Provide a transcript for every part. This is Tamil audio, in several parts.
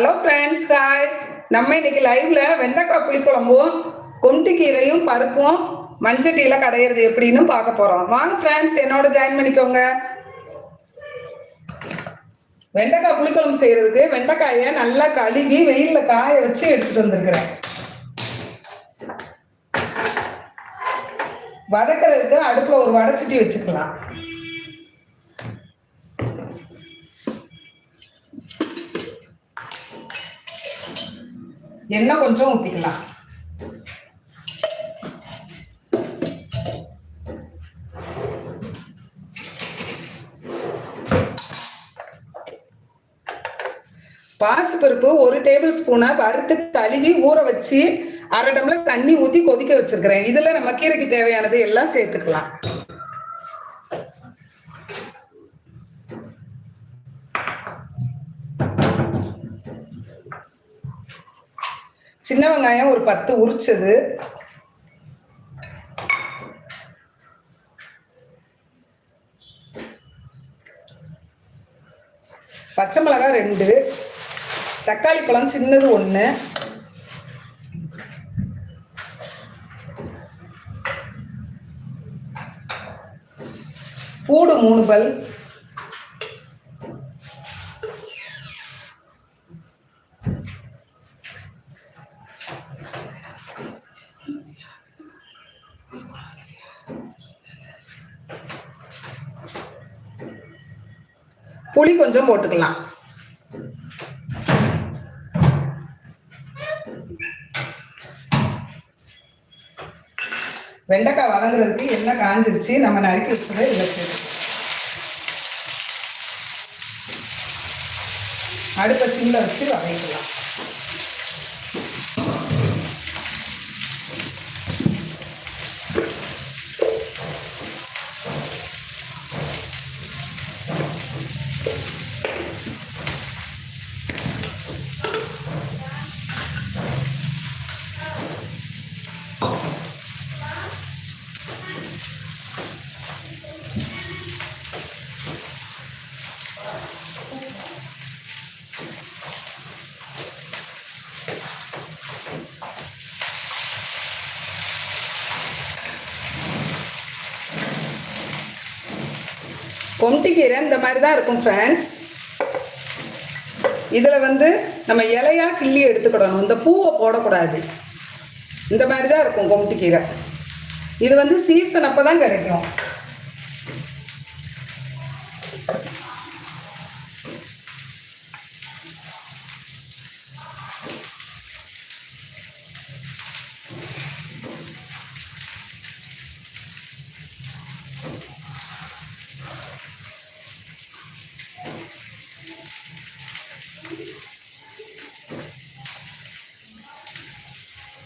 ஹலோ ஃப்ரெண்ட்ஸ் ஹாய் நம்ம இன்னைக்கு லைவ்ல வெண்டைக்காய் புளிக்குழம்பும் கொண்டு கீரையும் பருப்பும் மஞ்சட்டியில கடையிறது எப்படின்னு பார்க்க போறோம். வாங்க ஃப்ரெண்ட்ஸ் என்னோட ஜாயின் பண்ணிக்கோங்க. வெண்டைக்காய் புளிக்குழம்பு செய்யறதுக்கு வெண்டைக்காயை நல்லா கழுவி வெயில்ல காய வச்சு எடுத்துட்டு வந்திருக்கிறேன். வதக்கிறதுக்கு அடுப்புல ஒரு வடைச்சட்டி வச்சுக்கலாம். எண்ணெய் கொஞ்சம் ஊற்றிக்கலாம் பாசிப்பருப்பு ஒரு டேபிள் ஸ்பூனை வறுத்து கழுவி ஊற வச்சு அரை டம்ளர் தண்ணி ஊற்றி கொதிக்க வச்சிருக்கிறேன். இதில் நம்ம கீரைக்கு தேவையானது எல்லாம் சேர்த்துக்கலாம். சின்ன வெங்காயம் ஒரு பத்து உரிச்சது. பச்சை மிளகாய் ரெண்டு. தக்காளி பழம் சின்னது ஒன்று பூடு மூணு பல். புளி கொஞ்சம் போட்டுக்கலாம். வெண்டைக்காய் வதங்குறதுக்கு என்ன காஞ்சிருச்சு. நம்ம நறுக்கி வச்சதை இதில் சேர்த்து. அடுப்பை சிம்மில் வச்சு வதக்கலாம் கீரை இந்த மாதிரி தான் இருக்கும் ஃப்ரெண்ட்ஸ் இதில் வந்து நம்ம இலையாக கிள்ளி எடுத்துக்கிடணும். இந்த பூவை போடக்கூடாது. இந்த மாதிரி தான் இருக்கும் கொம்டிக்கீரை இது வந்து சீசன் அப்போ தான் கிடைக்கும்.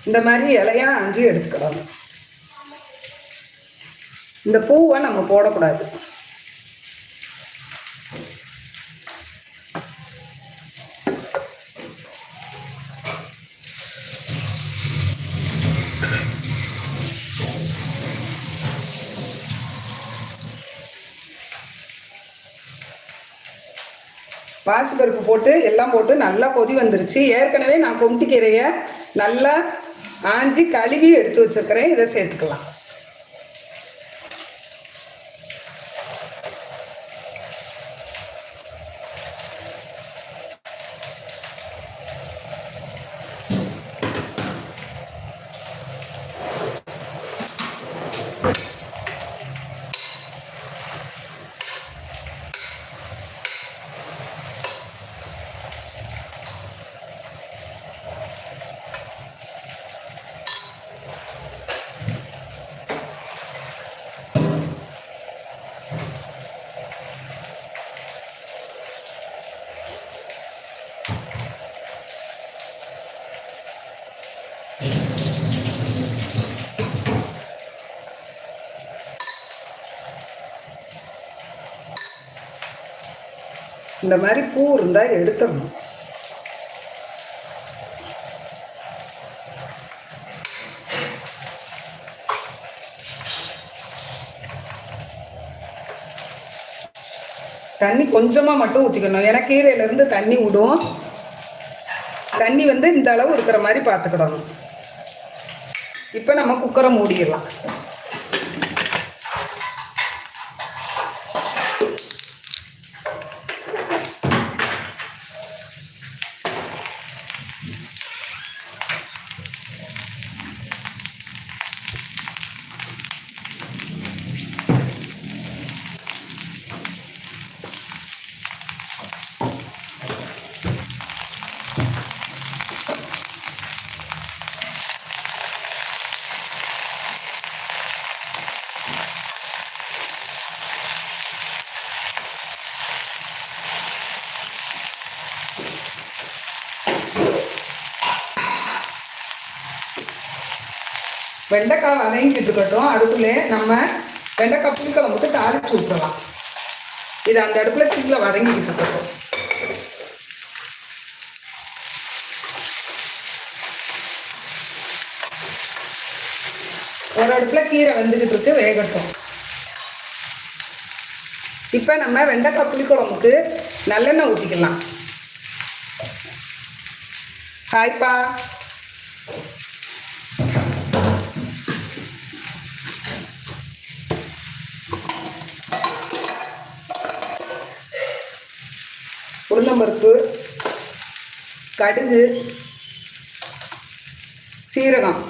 இந்த மாதிரி இலையா அஞ்சு எடுத்துக்கலாம் இந்த பூவை நம்ம போடக்கூடாது. பாசிப்பருப்பு போட்டு எல்லாம் போட்டு நல்லா கொதி வந்துருச்சு. ஏற்கனவே நான் கொம்டி நல்லா ஆஞ்சி கழுவி எடுத்து வச்சிருக்கிறேன். இதை சேர்த்துக்கலாம். இந்த மாதிரி பூ இருந்தால் எடுத்துடணும். தண்ணி கொஞ்சமாக மட்டும் ஊற்றிக்கணும் ஏன்னா கீரையிலேருந்து தண்ணி விடும் தண்ணி வந்து இந்த அளவு இருக்கிற மாதிரி பார்த்துக்கிடணும். இப்போ நம்ம குக்கரை மூடிடலாம். வெண்டைக்காய் வதங்கிட்டு இருக்கட்டும் அதுக்குள்ளே நம்ம வெண்டைக்காய் புளிக்குழம்புக்கு தாளிச்சு விட்டுறலாம் இது அந்த அடுப்பில் சிங்கில் வதங்கிக்கிட்டு இருக்கட்டும். ஒரு அடுப்புல கீரை வந்துக்கிட்டு இருக்கு வேகட்டும். இப்போ நம்ம வெண்டைக்காய் புளிக்குழம்புக்கு நல்லெண்ணெய் ஊற்றிக்கலாம் ஹாய்ப்பா உளுந்தம்பருப்பு கடுகு சீரகம்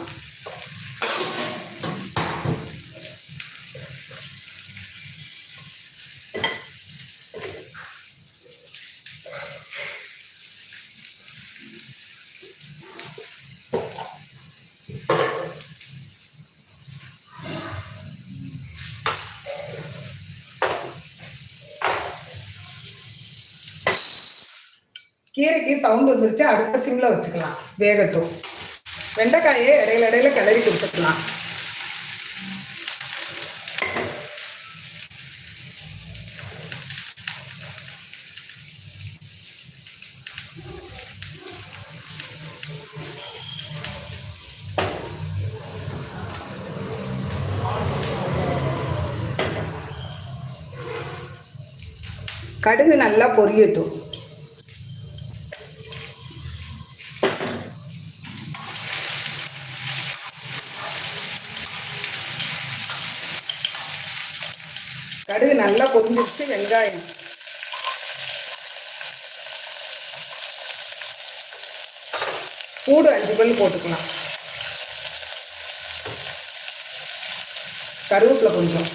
கீரைக்கு சவுண்ட் வந்துருச்சு. அடுத்த சிம்ல வச்சுக்கலாம். வேகட்டும். வெண்டைக்காயை இடையில இடையில கிளறி கொடுத்துக்கலாம். கடுகு நல்லா பொரியட்டும் கடுகு நல்லா பொரிஞ்சிருச்சு வெங்காயம் பூடு அஞ்சு பல் போட்டுக்கலாம் கருவேப்பிலை கொஞ்சம்.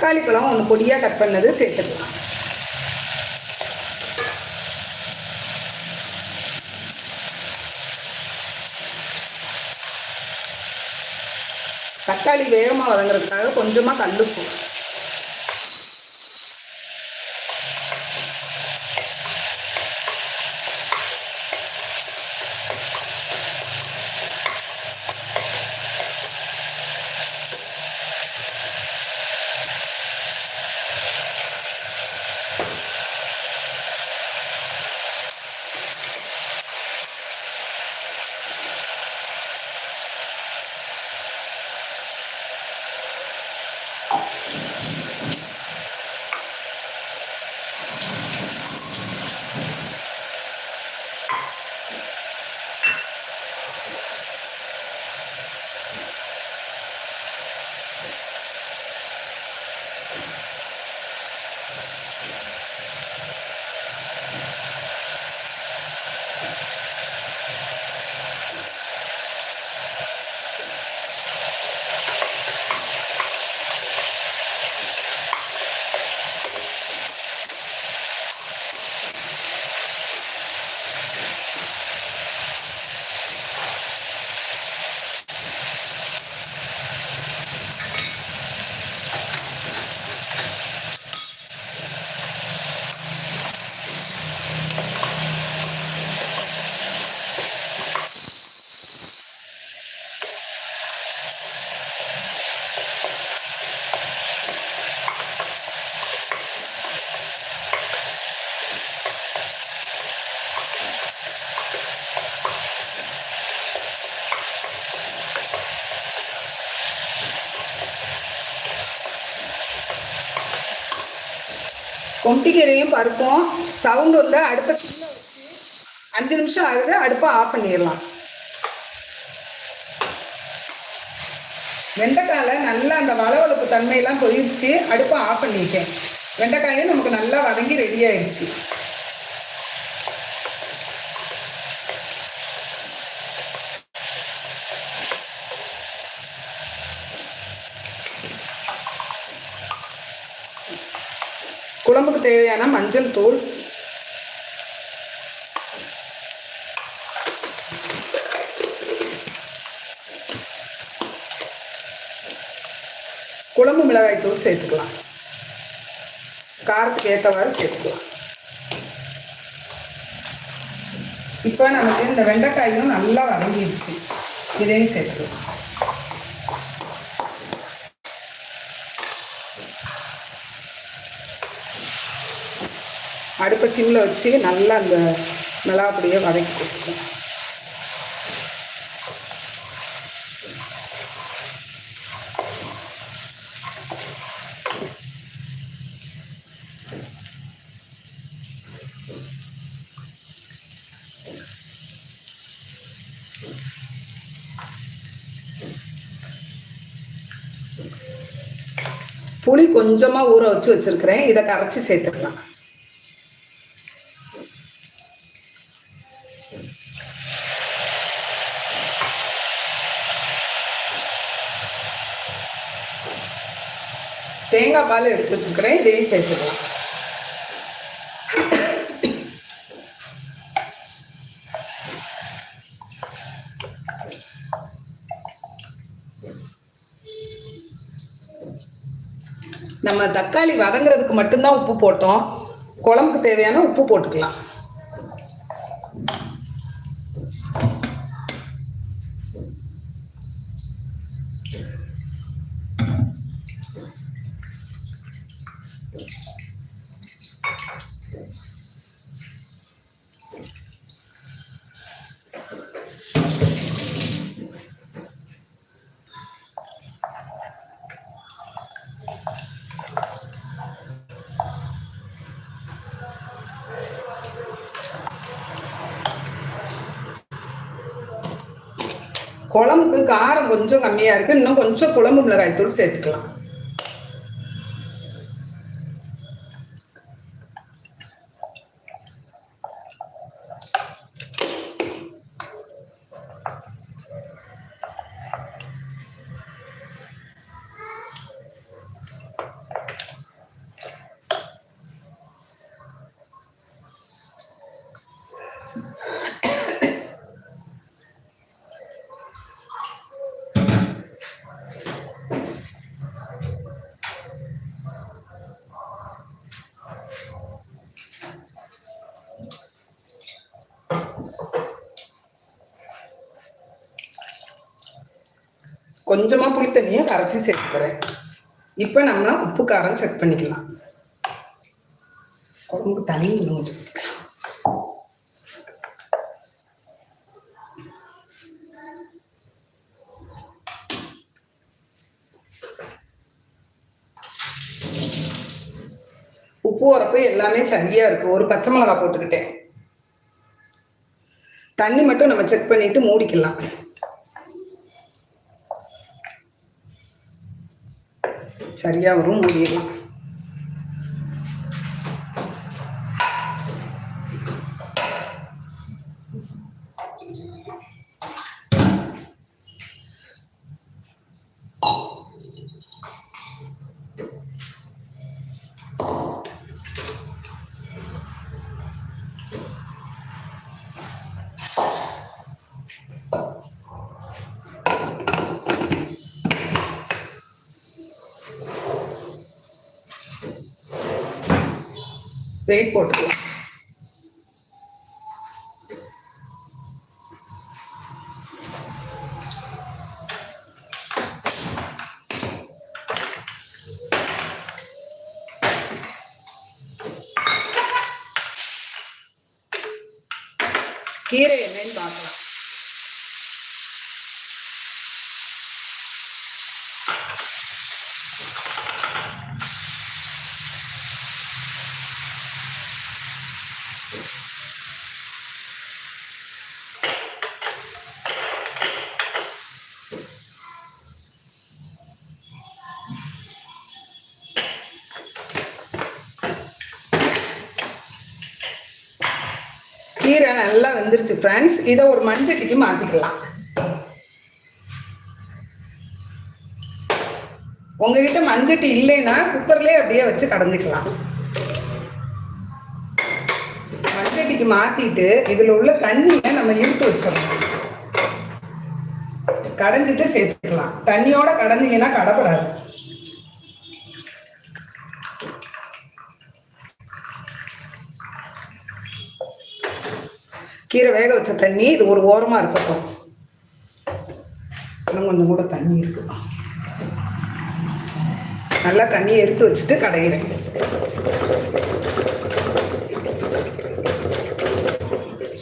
தக்காளி பழம் ஒன்று பொடியாக கட் பண்ணது சேர்த்துக்கலாம். தக்காளி வேகமாக வதங்குறதுக்காக கொஞ்சமாக கல்லுப்பு கொம்டிக்கீரையும் பருப்பும் சவுண்டு வந்து அடுப்பை சிம்ல வச்சு அஞ்சு நிமிஷம் ஆகுது அடுப்பை ஆஃப் பண்ணிடலாம். வெண்டைக்காயில் நல்லா அந்த வளவளப்பு தன்மையெல்லாம் போயிடுச்சு அடுப்பை ஆஃப் பண்ணிட்டேன். வெண்டைக்காயும் நமக்கு நல்லா வதங்கி ரெடி ஆயிடுச்சு குழம்புக்கு தேவையான மஞ்சள் தூள். குழம்பு மிளகாய் தூள் சேர்த்துக்கலாம். காரத்துக்கு ஏற்றவாறு சேர்த்துக்கலாம். இப்போ நமக்கு இந்த வெண்டைக்காயும் நல்லா வதங்கிடுச்சு. இதையும் சேர்த்துக்கலாம். அடுப்பை சிம்மில் வச்சு நல்லா அந்த மிளகாப்பொடியை வதக்கி கொடுத்துக்கலாம் புளி கொஞ்சமாக ஊற வச்சு வச்சுருக்கிறேன். இதை கரைச்சி சேர்த்துக்கலாம். தேங்காய் பால் எடுத்து வச்சுருக்கிறேன் இதையும் சேர்த்துக்கலாம் நம்ம தக்காளி வதங்குறதுக்கு மட்டும்தான் உப்பு போட்டோம். குழம்புக்கு தேவையான உப்பு போட்டுக்கலாம். குழம்புக்கு காரம் கொஞ்சம் கம்மியாக இருக்கு. இன்னும் கொஞ்சம் குழம்பு மிளகாய் தூள் சேர்த்துக்கலாம். கொஞ்சமாக புளி தண்ணியை கரைச்சி சேர்த்துக்கிறேன் இப்போ நம்ம உப்பு காரம் செக் பண்ணிக்கலாம். குழம்புக்கு தனி ஊற்றிக்கலாம் உப்பு உரப்பு எல்லாமே சரியா இருக்கு. ஒரு பச்சை மிளகா போட்டுக்கிட்டேன். தண்ணி மட்டும் நம்ம செக் பண்ணிட்டு மூடிக்கலாம். சரியாக வரும் மூடிடலாம் வெயிட் போட்டுக்கலாம் கீரை என்னன்னு பார்க்கலாம் கீரை நல்லா வெந்துருச்சு ஃப்ரெண்ட்ஸ் இதை ஒரு மண்சட்டிக்கு மாற்றிக்கலாம் உங்ககிட்ட மஞ்சட்டி இல்லைன்னா குக்கர்லேயே அப்படியே வச்சு கடந்துக்கலாம். மஞ்சட்டிக்கு மாற்றிட்டு இதில் உள்ள தண்ணியை நம்ம இழுத்து வச்சிடணும். கடைஞ்சிட்டு சேர்த்துக்கலாம். தண்ணியோட கடந்தீங்கன்னா கடப்படாது. கீரை வேக வச்ச தண்ணி இது ஒரு ஓரமாக இருக்கட்டும். இன்னும் கொஞ்சம் கூட தண்ணி இருக்கு. நல்லா தண்ணியை எடுத்து வச்சுட்டு கடையிறேன்.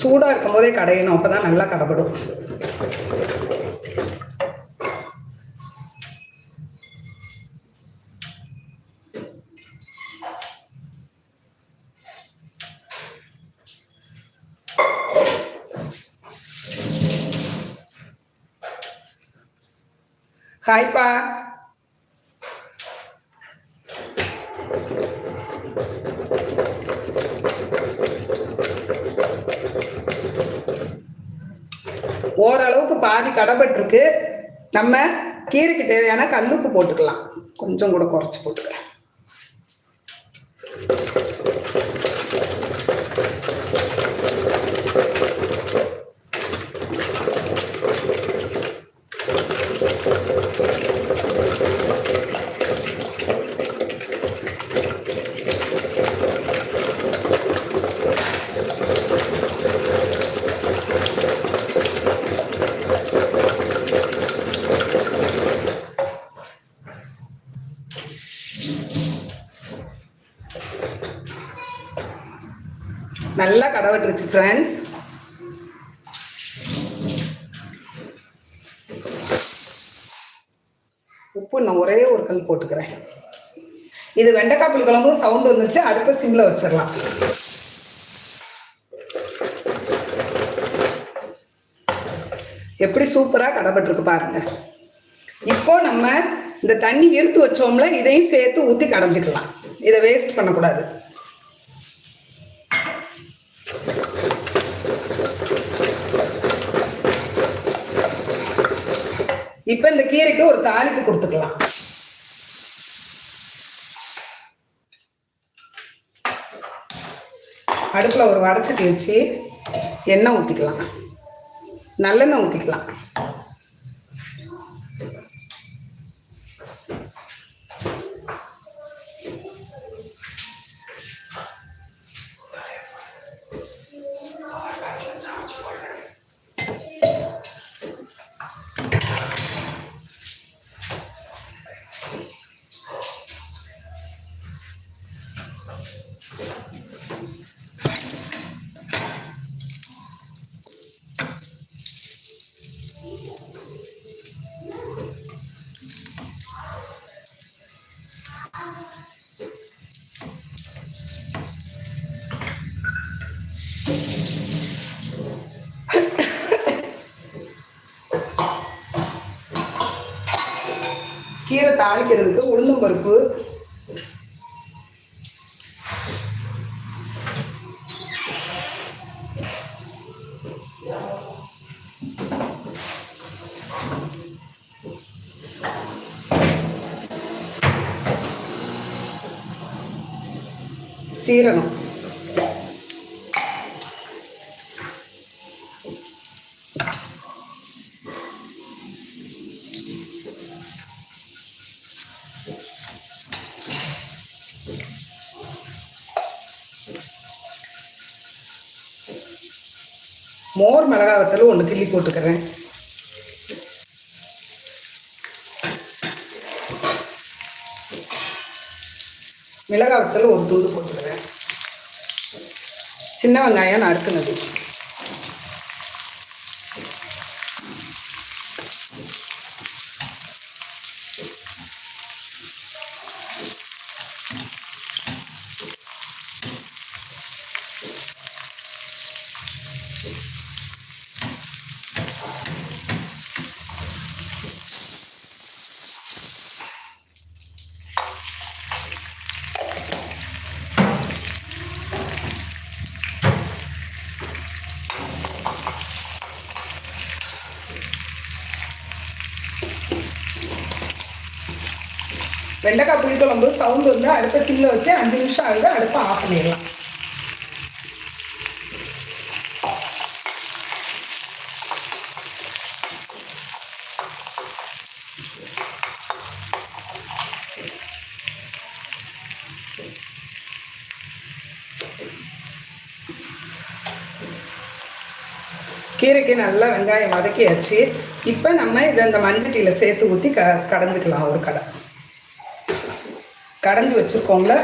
சூடாக இருக்கும் போதே கடையணும் அப்போ தான் நல்லா கடைப்படும் ஹாய்ப்பா ஓரளவுக்கு பாதி கடைப்பட்டிருக்கு நம்ம கீரைக்கு தேவையான கல்லுப்பு போட்டுக்கலாம். கொஞ்சம் கூட குறைச்சி போட்டுக்கலாம் நல்லா ஃப்ரெண்ட்ஸ் உப்பு நான் ஒரே ஒரு கல் போட்டுக்கிறேன். இது வெண்டைக்காய் புளி குழம்பு சவுண்ட் வந்துருச்சு. அடுப்ப சிம்ல வச்சிடலாம். எப்படி சூப்பராக கடப்பட்டிருக்கு பாருங்க. இப்போ நம்ம இந்த தண்ணி எடுத்து வச்சோம்ல இதையும் சேர்த்து ஊற்றி கடைஞ்சிக்கலாம். இதை வேஸ்ட் பண்ணக்கூடாது. இப்போ இந்த கீரைக்கு ஒரு தாளிப்பு கொடுத்துக்கலாம். அடுப்பில் ஒரு வடச்சட்டி வச்சு எண்ணெய் ஊற்றிக்கலாம் நல்லெண்ணெய் ஊற்றிக்கலாம் கீரை தாளிக்கிறதுக்கு உளுந்தம் பருப்பு. சீரகம். மோர் மிளகாய் வத்தல் ஒன்று கிள்ளி போட்டுக்கிறேன். மிளகா வத்தல் ஒரு துண்டு போட்டுக்கிறேன். சின்ன வெங்காயம் நறுக்குனது வெண்டைக்காய் புளிக்குழம்பு சவுண்டு வந்து அடுத்த சிம்மில் வச்சு அஞ்சு நிமிஷம் ஆகுது அடுப்பை ஆஃப் பண்ணிடலாம். கீரைக்கு நல்லா வெங்காயம் வதக்கியாச்சு. இப்போ நம்ம இதை இந்த மஞ்சட்டியில் சேர்த்து ஊற்றி க கடைஞ்சிக்கலாம் ஒரு கடை. கடைஞ்சி வச்சுருக்கோம்ல.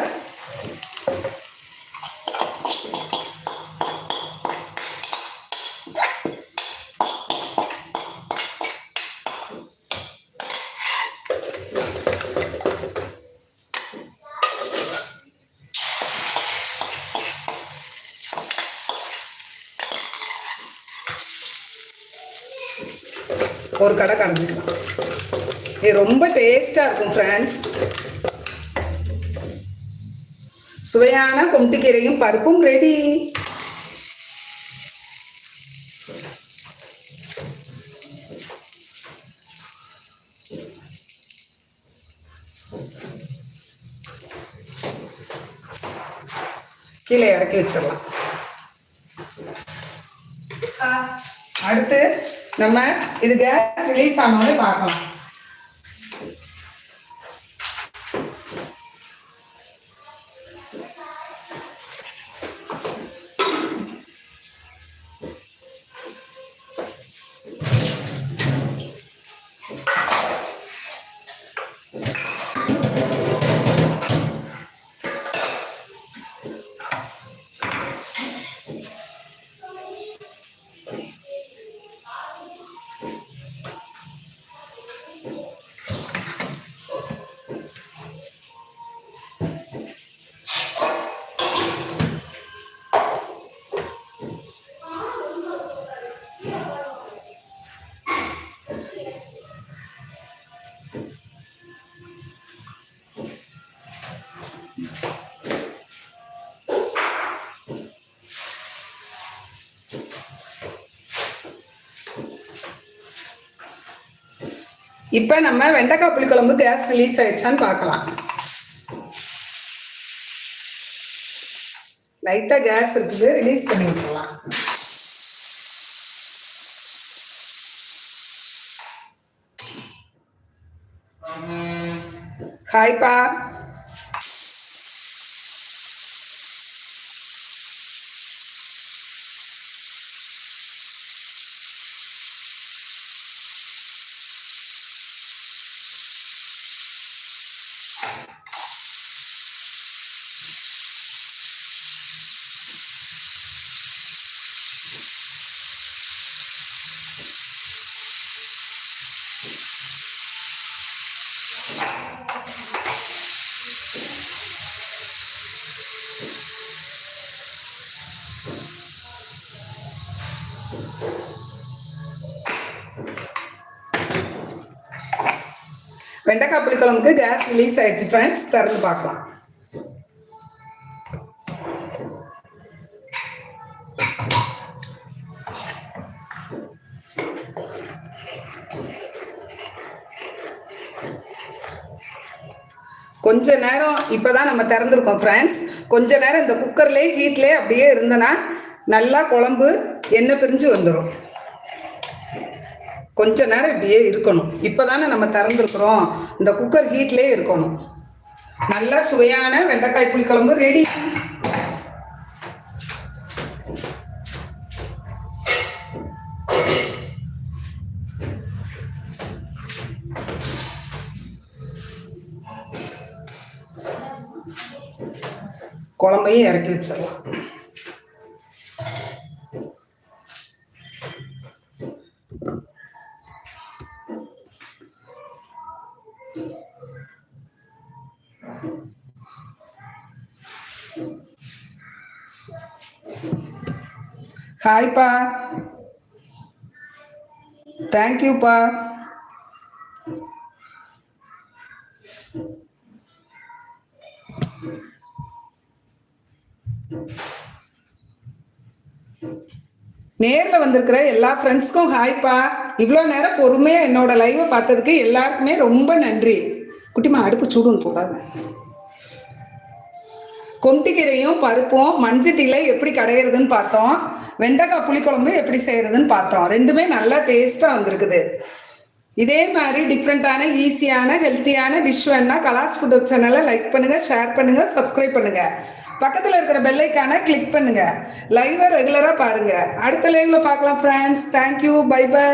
ஒரு கடை கடைஞ்சிக்கலாம் இது ரொம்ப டேஸ்டாக இருக்கும் ஃப்ரெண்ட்ஸ் சுவையான கொம்டிக்கீரையும் பருப்பும் ரெடி கீழே இறக்கி வச்சிடலாம். அடுத்து நம்ம இது கேஸ் ரிலீஸ் ஆனோடனே பார்க்கலாம். இப்போ நம்ம வெண்டைக்காய் புளிக்குழம்பு கேஸ் ரிலீஸ் ஆயிடுச்சான்னு பார்க்கலாம். லைட்டாக கேஸ் இருக்குது ரிலீஸ் பண்ணி விட்டுலாம் ஹாய்ப்பா வெண்டைக்காய் கேஸ் ரிலீஸ் ஆயிடுச்சு ஃப்ரெண்ட்ஸ் திறந்து பார்க்கலாம். கொஞ்ச நேரம் இப்போதான் நம்ம திறந்துருக்கோம் ஃப்ரெண்ட்ஸ் கொஞ்ச நேரம் இந்த குக்கர்லேயே ஹீட்லேயே அப்படியே இருந்தனா நல்லா குழம்பு எண்ணெய் பிரிஞ்சு வந்துடும் கொஞ்ச நேரம் இப்படியே இருக்கணும். இப்போதானே நம்ம திறந்துருக்குறோம். இந்த குக்கர் ஹீட்லேயே இருக்கணும். நல்ல சுவையான வெண்டைக்காய் புளிக்குழம்பு ரெடி குழம்பையும் இறக்கி வச்சிடலாம். ஹாய்ப்பா. தேங்க்யூப்பா. நேரில் வந்திருக்கிற எல்லா ஃப்ரெண்ட்ஸ்க்கும் ஹாய்ப்பா. இவ்வளோ நேரம் பொறுமையாக என்னோட லைவை பார்த்ததுக்கு எல்லாருக்குமே ரொம்ப நன்றி. குட்டிமா அடுப்பு சூடுன்னு போடாத. கொம்டிக்கீரையும் பருப்பும் மஞ்சட்டில எப்படி கடையிறதுன்னு பார்த்தோம். வெண்டைக்காய் புளிக்குழம்பு எப்படி செய்யறதுன்னு பார்த்தோம். ரெண்டுமே நல்லா டேஸ்டா வந்திருக்குது. இதே மாதிரி டிஃப்ரெண்ட்டான ஈஸியான ஹெல்த்தியான டிஷ் வேணா கலாஸ் ஃபுட் சேனலை லைக் பண்ணுங்க ஷேர் பண்ணுங்க சப்ஸ்கிரைப் பண்ணுங்க. பக்கத்தில் இருக்கிற பெல்லைக்கான கிளிக் பண்ணுங்க. லைவை ரெகுலராக பாருங்க. அடுத்த லைவ்ல பார்க்கலாம் ஃப்ரெண்ட்ஸ் தேங்க்யூ பை பை